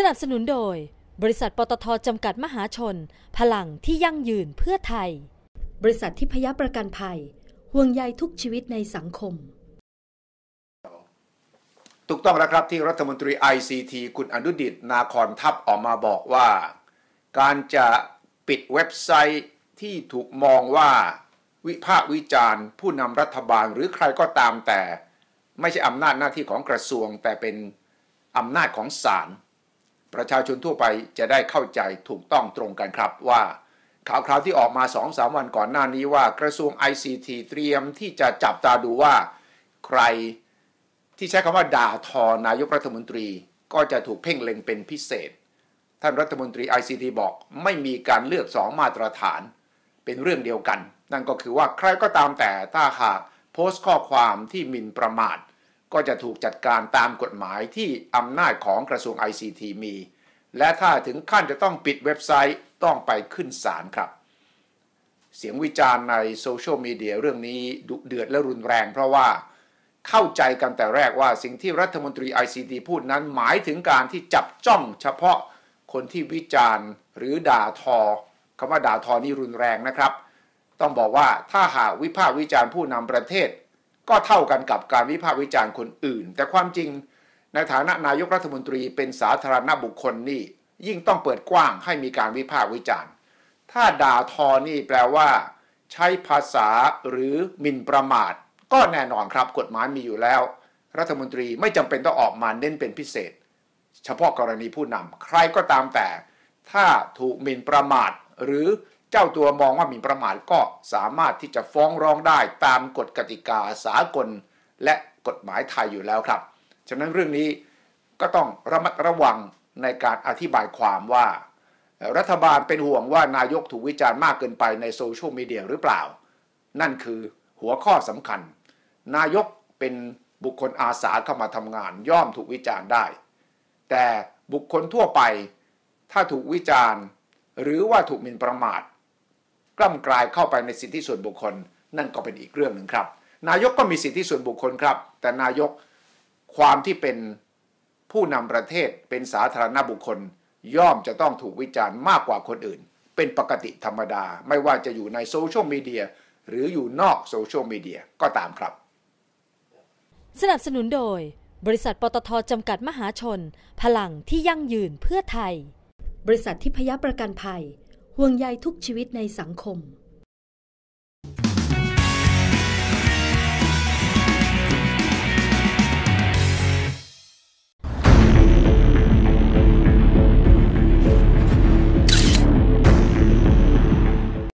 สนับสนุนโดย บริษัทปตทจำกัดมหาชน พลังที่ยั่งยืนเพื่อไทย บริษัทที่พยประกันภัย ห่วงใยทุกชีวิตในสังคม ถูกต้องแล้วครับที่รัฐมนตรี ICT คุณอนุดิตนาคอนทัพออกมาบอกว่า การจะปิดเว็บไซต์ที่ถูกมองว่าวิพากษ์วิจารณ์ ผู้นำรัฐบาลหรือใครก็ตามแต่ ไม่ใช่อำนาจหน้าที่ของกระทรวงแต่เป็นอำนาจของศาล ประชาชนทั่วไปจะได้เข้าใจถูกต้องตรงกันครับว่า ข่าวคราวที่ออกมา2องสามวันก่อนหน้านี้ว่ากระทรวง ICT เตรียมที่จะจับตาดูว่าใครที่ใช้คำว่าด่าทอนายกรัฐมนตรีก็จะถูกเพ่งเล็งเป็นพิเศษ ท่านรัฐมนตรี ICT บอกไม่มีการเลือกสองมาตรฐาน เป็นเรื่องเดียวกัน นั่นก็คือว่าใครก็ตามแต่ถ้าหากโพสต์ข้อความที่หมิ่นประมาท ก็จะถูกจัดการตามกฎหมายที่อำนาจของกระทรวง ICT มี และถ้าถึงขั้นจะต้องปิดเว็บไซต์ต้องไปขึ้นศาลครับ เสียงวิจารณ์ในโซเชียลมีเดียเรื่องนี้ดุเดือดและรุนแรง เพราะว่าเข้าใจกันแต่แรกว่าสิ่งที่รัฐมนตรี ICT พูดนั้นหมายถึงการที่จับจ้องเฉพาะคนที่วิจารณ์หรือด่าทอคำว่าด่าทอนี่รุนแรงนะครับ ต้องบอกว่าถ้าหากวิพากษ์วิจารณ์ผู้นำประเทศ ก็เท่ากันกับการวิพากษ์วิจารณ์คนอื่น แต่ความจริงในฐานะนายกรัฐมนตรีเป็นสาธารณบุคคลนี่ ยิ่งต้องเปิดกว้างให้มีการวิพากษ์วิจารณ์ ถ้าด่าทอนี่แปลว่า ใช้ภาษาหรือหมิ่นประมาท ก็แน่นอนครับกฎหมายมีอยู่แล้ว รัฐมนตรีไม่จำเป็นต้องออกมาเน้นเป็นพิเศษ เฉพาะกรณีผู้นำใครก็ตามแต่ ถ้าถูกหมิ่นประมาทหรือ จ้าตัวมองว่าหมิ่นประมาทก็สามารถที่จะฟ้องร้องได้ตามกฎกติกาสากล และกฎหมายไทยอยู่แล้วครับ ฉะนั้นเรื่องนี้ก็ต้องระมัดระวังในการอธิบายความว่า รัฐบาลเป็นห่วงว่านายกถูกวิจารณ์มากเกินไปในโซเชียลมีเดียหรือเปล่า นั่นคือหัวข้อสำคัญ นายกเป็นบุคคลอาสาเข้ามาทำงานย่อมถูกวิจารณ์ได้ แต่บุคคลทั่วไป ถ้าถูกวิจารณ์ หรือว่าถูกหมิ่นประมาท กล้ำกลายเข้าไปในสิทธิส่วนบุคคล นั่นก็เป็นอีกเรื่องหนึ่งครับ นายกก็มีสิทธิส่วนบุคคลครับ แต่นายกความที่เป็นผู้นำประเทศเป็นสาธารณบุคคล ย่อมจะต้องถูกวิจารณ์มากกว่าคนอื่น เป็นปกติธรรมดา ไม่ว่าจะอยู่ในโซเชียลมีเดียหรืออยู่นอกโซเชียลมีเดียก็ตามครับ สนับสนุนโดย บริษัทปตทจำกัดมหาชน พลังที่ยั่งยืนเพื่อไทย บริษัทที่พยประกันภัย ห่วงใยทุกชีวิตในสังคม